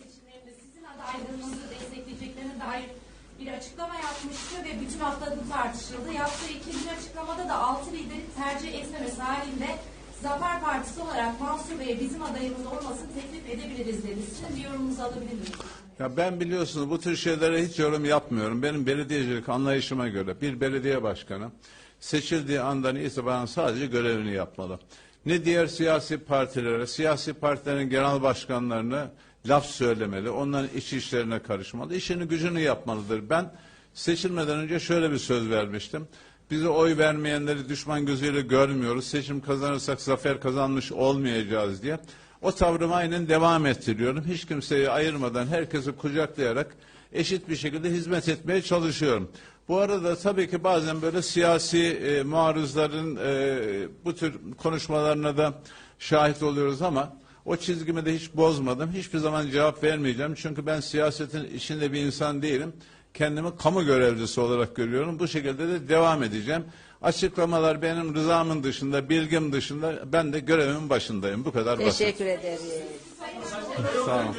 seçimlerinde sizin adaylığınızı destekleyeceklerine dair bir açıklama yapmıştı ve bütün hafta bu tartışıldı. Yaptığı ikinci açıklamada da altı lideri tercih etmemesi halinde Zafer Partisi olarak Mansur Bey'e bizim adayımız olmasını teklif edebiliriz dedi. Sizin bir yorumunuzu alabilir miyiz? Ya ben biliyorsunuz bu tür şeylere hiç yorum yapmıyorum. Benim belediyecilik anlayışıma göre bir belediye başkanı seçildiği andan itibaren sadece görevini yapmalı. Ne diğer siyasi partilere, siyasi partilerin genel başkanlarını laf söylemeli, onların iç işlerine karışmalı, işini gücünü yapmalıdır. Ben seçilmeden önce şöyle bir söz vermiştim. Bize oy vermeyenleri düşman gözüyle görmüyoruz. Seçim kazanırsak zafer kazanmış olmayacağız diye. O tavrımı aynen devam ettiriyorum. Hiç kimseyi ayırmadan herkesi kucaklayarak eşit bir şekilde hizmet etmeye çalışıyorum. Bu arada tabii ki bazen böyle siyasi e, muarızların e, bu tür konuşmalarına da şahit oluyoruz ama o çizgimi de hiç bozmadım. Hiçbir zaman cevap vermeyeceğim. Çünkü ben siyasetin içinde bir insan değilim. Kendimi kamu görevlisi olarak görüyorum. Bu şekilde de devam edeceğim. Açıklamalar benim rızamın dışında, bilgim dışında ben de görevimin başındayım. Bu kadar basit. Teşekkür ederiz. Sağ olun.